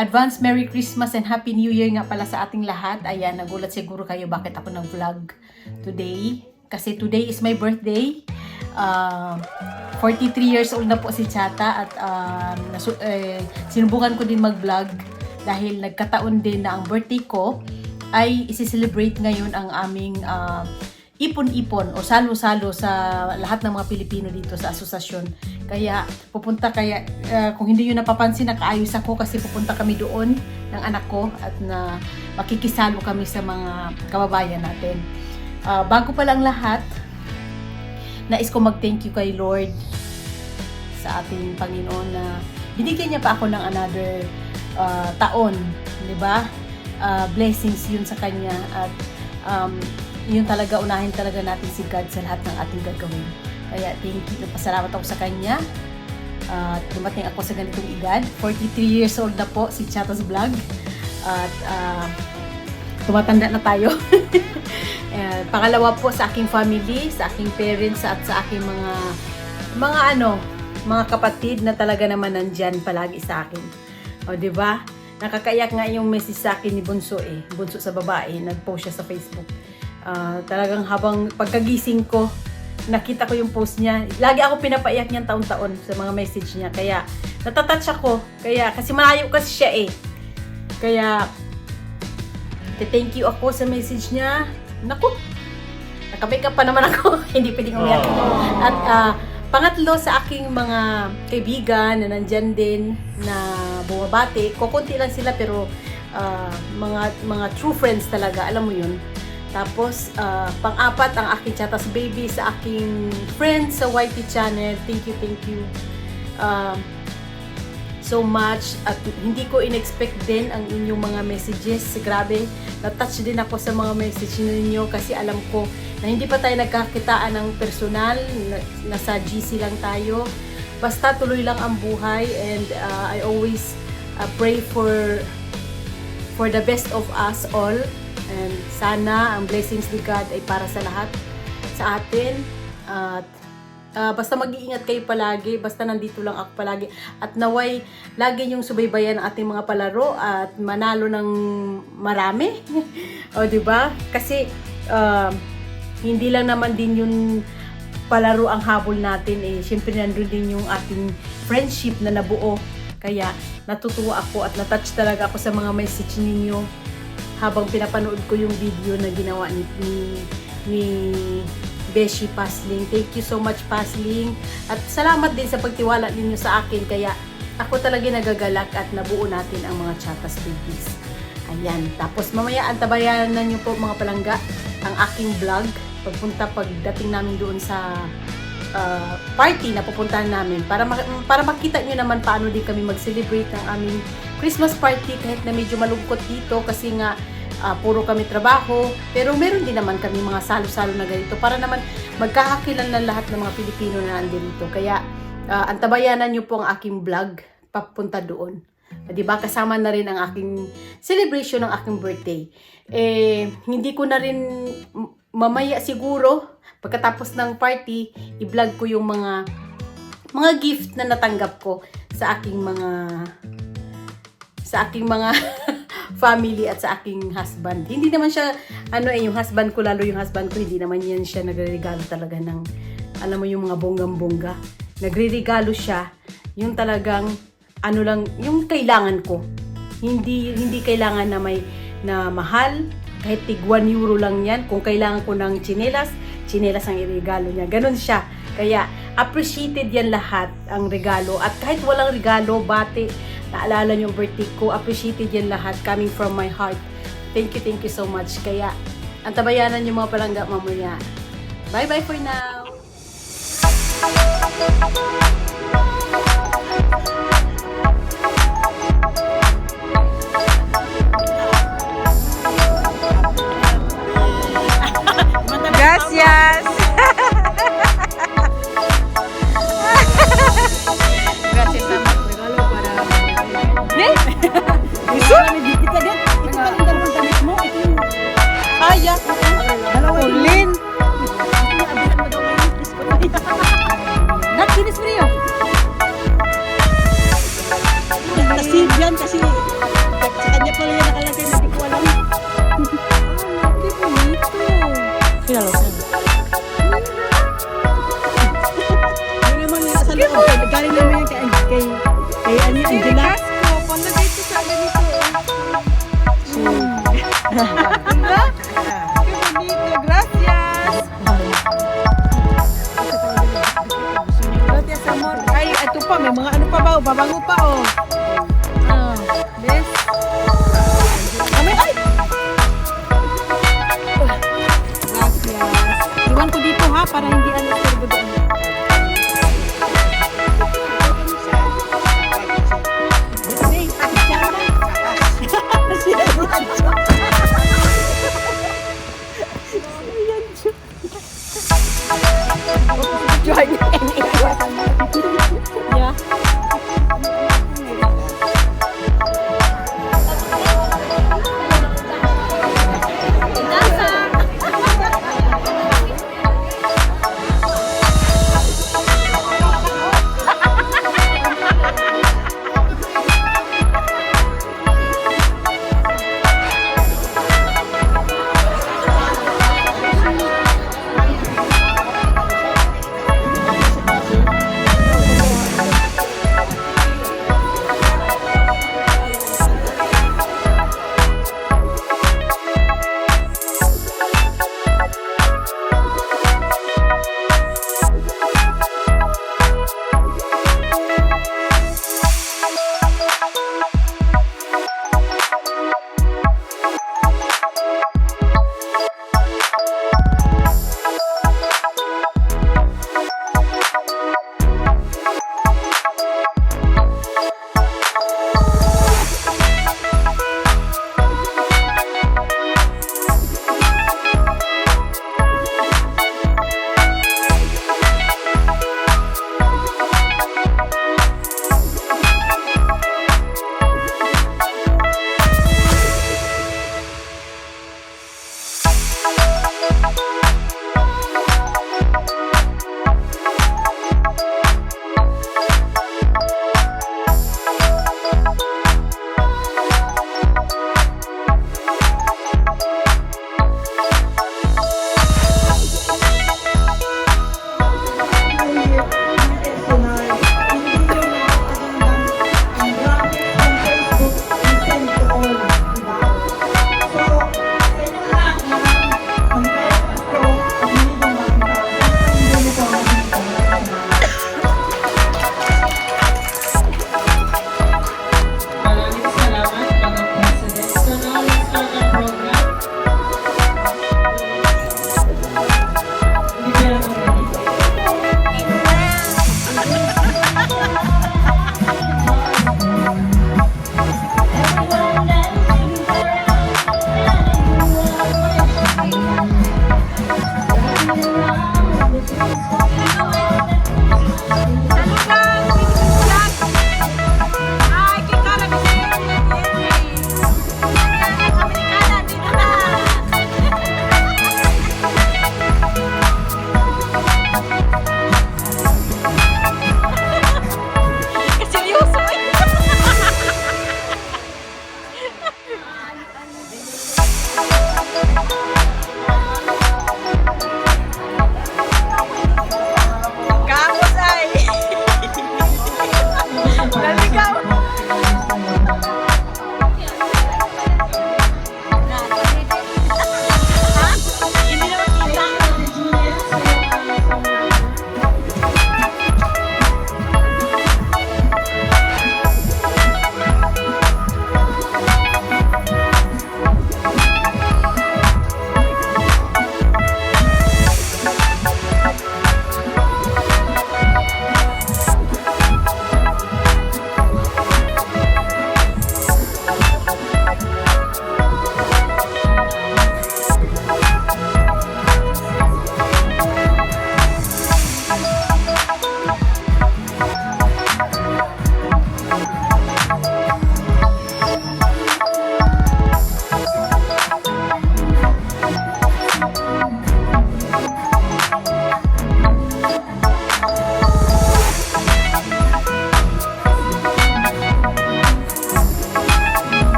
advance Merry Christmas and Happy New Year nga pala sa ating lahat. Ayan, nagulat siguro kayo bakit ako nag-vlog today. Kasi today is my birthday. Uh, 43 years old na po si Chata at nasu- eh, sinubukan ko din mag-vlog dahil nagkataon din na ang birthday ko ay isi-celebrate ngayon ang aming ah, ipon-ipon o salo-salo sa lahat ng mga Pilipino dito sa asosasyon. Kaya pupunta kaya uh, kung hindi yun napapansin nakaayos ako kasi pupunta kami doon ng anak ko at na makikisalo kami sa mga kababayan natin. Ah, bago pa lang lahat, nais ko mag-thank you kay Lord sa ating Panginoon na binigyan niya pa ako ng another ah, taon, di ba? Ah, blessings yun sa kanya at um, yun talaga, unahin talaga natin si God sa lahat ng ating gagawin. Kaya thank you, pasalamat ako sa kanya. At dumating ako sa ganitong edad. 43 years old na po si Chatos Vlog. At ah, tumatanda na tayo. Eh, pangalawa po sa aking family, sa aking parents at sa aking mga mga ano, mga kapatid na talaga naman nandyan palagi sa akin. O, di ba? Nakakaiyak nga yung message sa akin ni Bunso eh. Bunso sa babae, nag-post siya sa Facebook. Ah, talagang habang pagkagising ko, nakita ko yung post niya. Lagi ako pinapaiyak niyan taon-taon sa mga message niya. Kaya, natatouch ako. Kaya, kasi malayo kasi siya eh. Kaya, thank you ako sa message niya. Naku, nakabake up pa naman ako. Hindi pwedeng umiyak. At ah, pangatlo sa aking mga kaibigan na nandyan din na bumabati, kukunti lang sila pero ah, mga mga true friends talaga, alam mo yun. Tapos, ah, pang-apat ang aking chatas baby sa aking friends sa YT channel. Thank you, thank you. Um, so much at hindi ko in-expect din ang inyong mga messages. Grabe, na-touch din ako sa mga message ninyo kasi alam ko na hindi pa tayo nagkakitaan ng personal, na- nasa GC lang tayo. Basta tuloy lang ang buhay and uh, I always uh, pray for for the best of us all and sana ang blessings ni God ay para sa lahat sa atin at Ah, basta mag-iingat kayo palagi, basta nandito lang ako palagi. At naway, lagi yung subaybayan ang ating mga palaro at manalo ng marami. o, di ba? Kasi, ah, hindi lang naman din yung palaro ang habol natin eh. Siyempre, nandun din yung ating friendship na nabuo. Kaya, natutuwa ako at natouch talaga ako sa mga message ninyo habang pinapanood ko yung video na ginawa ni, ni, ni Beshi Pasling. Thank you so much Pasling. At salamat din sa pagtiwala ninyo sa akin. Kaya ako talaga nagagalak at nabuo natin ang mga Chatas Babies. Ayan. Tapos mamaya antabayanan nyo po mga palangga ang aking vlog. Pagpunta pagdating namin doon sa uh, party na pupuntahan namin para mak- para makita nyo naman paano din kami mag-celebrate ng aming Christmas party kahit na medyo malungkot dito kasi nga ah, puro kami trabaho. Pero meron din naman kami mga salo-salo na ganito para naman magkakakilan ng lahat ng mga Pilipino na nandito kaya ah, antabayanan nyo po ang aking vlog papunta doon. 'di ba? Kasama na rin ang aking celebration ng aking birthday. Eh hindi ko na rin mamaya siguro pagkatapos ng party i-vlog ko yung mga mga gift na natanggap ko sa aking mga sa aking mga family at sa aking husband. Hindi naman siya, ano eh, yung husband ko, lalo yung husband ko, hindi naman yan siya nagre-regalo talaga ng, alam mo yung mga bonggang-bongga. Nagre-regalo siya, yung talagang, ano lang, yung kailangan ko. Hindi, hindi kailangan na may, na mahal, kahit tig 1 euro lang yan. Kung kailangan ko ng chinelas, chinelas ang iregalo niya. Ganon siya. Kaya, appreciated yan lahat ang regalo. At kahit walang regalo, bati, naalala niyo birthday ko, appreciated yan lahat coming from my heart. Thank you, thank you so much. Kaya, antabayanan yung mga palangga mamaya. Bye-bye for now! Yun o. Galing naman yung kay, kay, kay, ano yung Angela. Yung ko, panlagay ko sa ganito. Diba? Qué bonito, gracias. Gracias, amor. Ay, ito pa, may mga ano pa ba, babango pa, oh.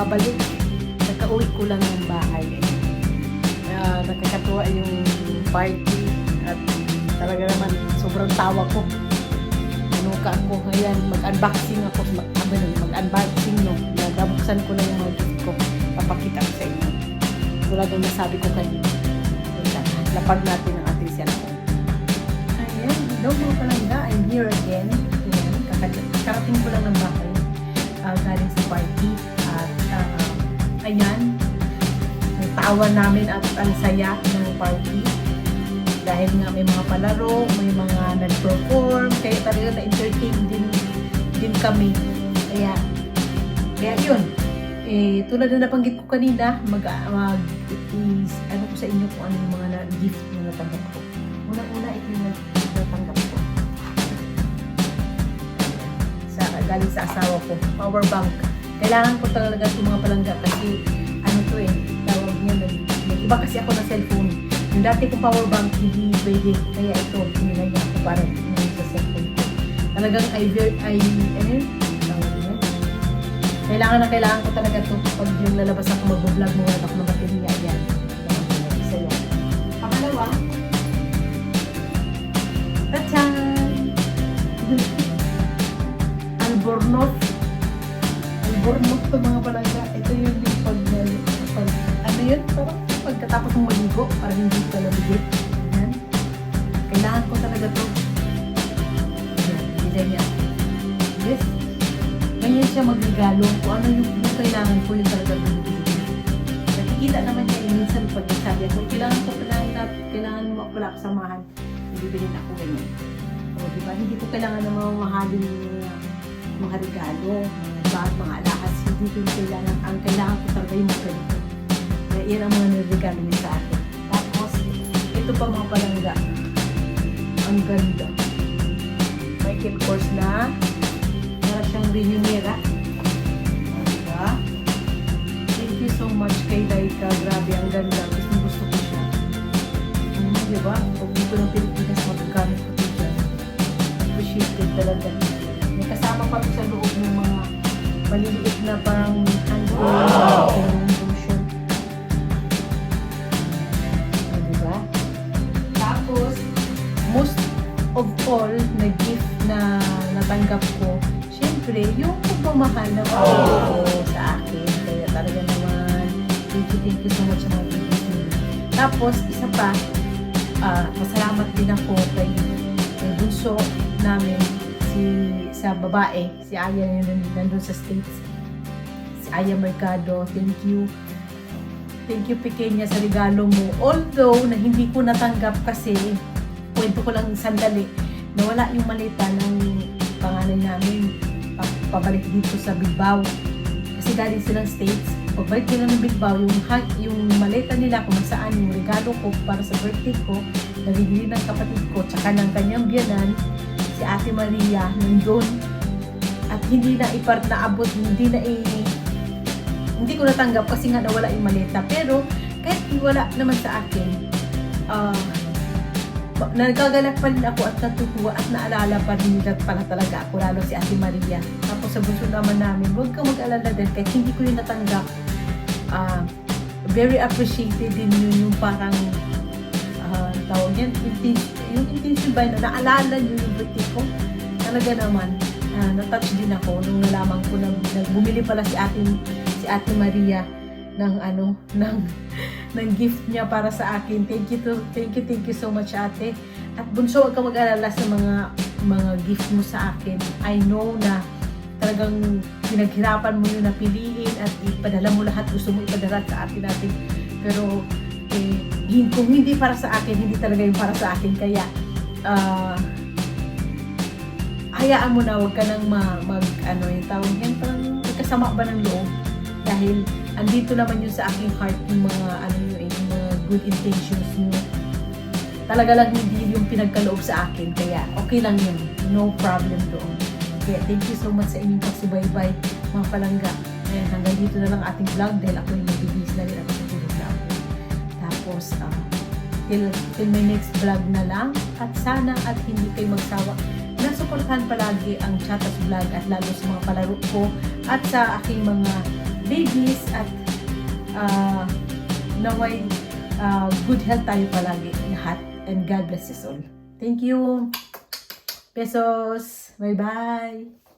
Babalik. Nakauwi ko lang ng bahay. Uh, nakakatuwa yung party at talaga naman sobrang tawa ko. Ano ka ako ngayon, mag-unboxing ako, ano, mag-unboxing no, nabuksan ko na yung mga gift ko, papakita ko sa inyo. Tulad ng nasabi ko kanina. Lapag natin ang ating cellphone. Ayan, hello mga palangga, I'm here again. Ayan, kaka- kakarating ko lang ng bahay uh, galing sa party ayan. Ang tawa namin at ang saya ng party. Dahil nga may mga palaro may mga nag-perform kaya talaga na-entertain din din kami. Kaya kaya yun. Eh, tulad na nabanggit ko kanina mag, mag is, ano ko sa inyo kung ano yung mga na, gift na natanggap ko. Unang-una ito yung nat- natanggap ko. Sa galing sa asawa ko, power bank. Kailangan ko talaga itong mga palangga kasi ano to eh, tawag niya, may iba kasi ako ng cellphone. Yung dati kong power bank, hindi pwede. Kaya ito, pinilay niya ako para sa cellphone ko. Talagang I, I, ano niya? Kailangan na kailangan ko talaga to pag yung lalabas ako mag-vlog mo ako ng baterya yan. Isa yan. Pangalawa, Tachan! Albornoz. Albornoz to mga palangga. Ito yun yung pag, pag ano yun? Parang pagkatapos mong maligo, para hindi ka nabigit. Yan. Kailangan ko talaga to. Yan, niya. Yes. Ganyan siya magregalo. Kung ano yung, yung kailangan ko, yung talaga binibigay. Nakikita naman niya yung minsan pag sabi ako, kailangan ko pala, kailangan mo pala kasamahan. Ibibilin ako ganyan. O, di ba? Hindi ko kailangan ng mga mahalin mga, mga regalo, bag, mga alahas. Hindi ko kailangan. Ang kailangan ko talaga yung mga ganito. Kaya yan ang mga niregalo niya sa akin. Tapos, ito pa mga palangga. Ang ganda. Michael Kors na. Para siyang Reunera. Maliliit na parang handball wow. diba? Tapos, most of all na gift na natanggap ko, syempre, yung pagmamahal na ko sa akin. Kaya talaga naman, thank you, thank you so much sa mga bibigyan niyo. Tapos, isa pa, ah, masalamat din ako kay, kay bunso namin, si sa babae, si Aya na yun nandun sa States. Si Aya Mercado, thank you. Thank you Pequeña sa regalo mo. Although na hindi ko natanggap kasi kwento ko lang sandali nawala yung malita ng panganay namin pa- pabalik dito sa Bilbao. Kasi galing silang States. Pagbalik nila ng Bilbao, yung, yung maleta nila kung saan yung regalo ko para sa birthday ko, nabibili ng kapatid ko, tsaka ng kanyang biyanan, si Ate Maria, nandun. At hindi na ipart na abot, hindi na i... Hindi ko natanggap kasi nga nawala yung maleta. Pero, kahit wala naman sa akin, ah, ba- nagagalak pa rin ako at natutuwa at naalala pa rin nila pala talaga ako, lalo si Ate Maria. Tapos sa bunso naman namin, huwag kang mag-alala din kahit hindi ko yun natanggap. Ah, very appreciated din yun yung parang ah, tawag yan, yung intention ba na naalala nyo yung birthday ko? Talaga naman, ah, na-touch din ako nung nalaman ko na, na bumili pala si Ate, si Ate Maria ng ano, ng ng gift niya para sa akin. Thank you to, thank you, thank you so much ate. At bunso, huwag ka mag-alala sa mga mga gift mo sa akin. I know na talagang pinaghirapan mo yun na piliin at ipadala mo lahat. Gusto mo ipadala sa atin natin. Pero eh, kung hindi para sa akin, hindi talaga yung para sa akin. Kaya, ah, hayaan mo na, huwag ka nang ma, mag, ano yung tawag yan, parang kasama ba ng loob? Dahil andito naman yun sa aking heart yung mga ano yun, eh, yung mga good intentions nyo. Talaga lang hindi yung pinagkaloob sa akin. Kaya okay lang yun. No problem doon. Kaya thank you so much sa inyong pagsubaybay mga palangga. Ayan, hanggang dito na lang ating vlog dahil ako yung magbibis na rin at Tapos, ah, till, till my next vlog na lang. At sana at hindi kayo magsawa. Nasuportahan palagi ang Chatas Vlog at lalo sa mga palaro ko at sa aking mga babies at uh, naway ah, good health tayo palagi lahat and God bless us all. Thank you. Pesos. Bye-bye.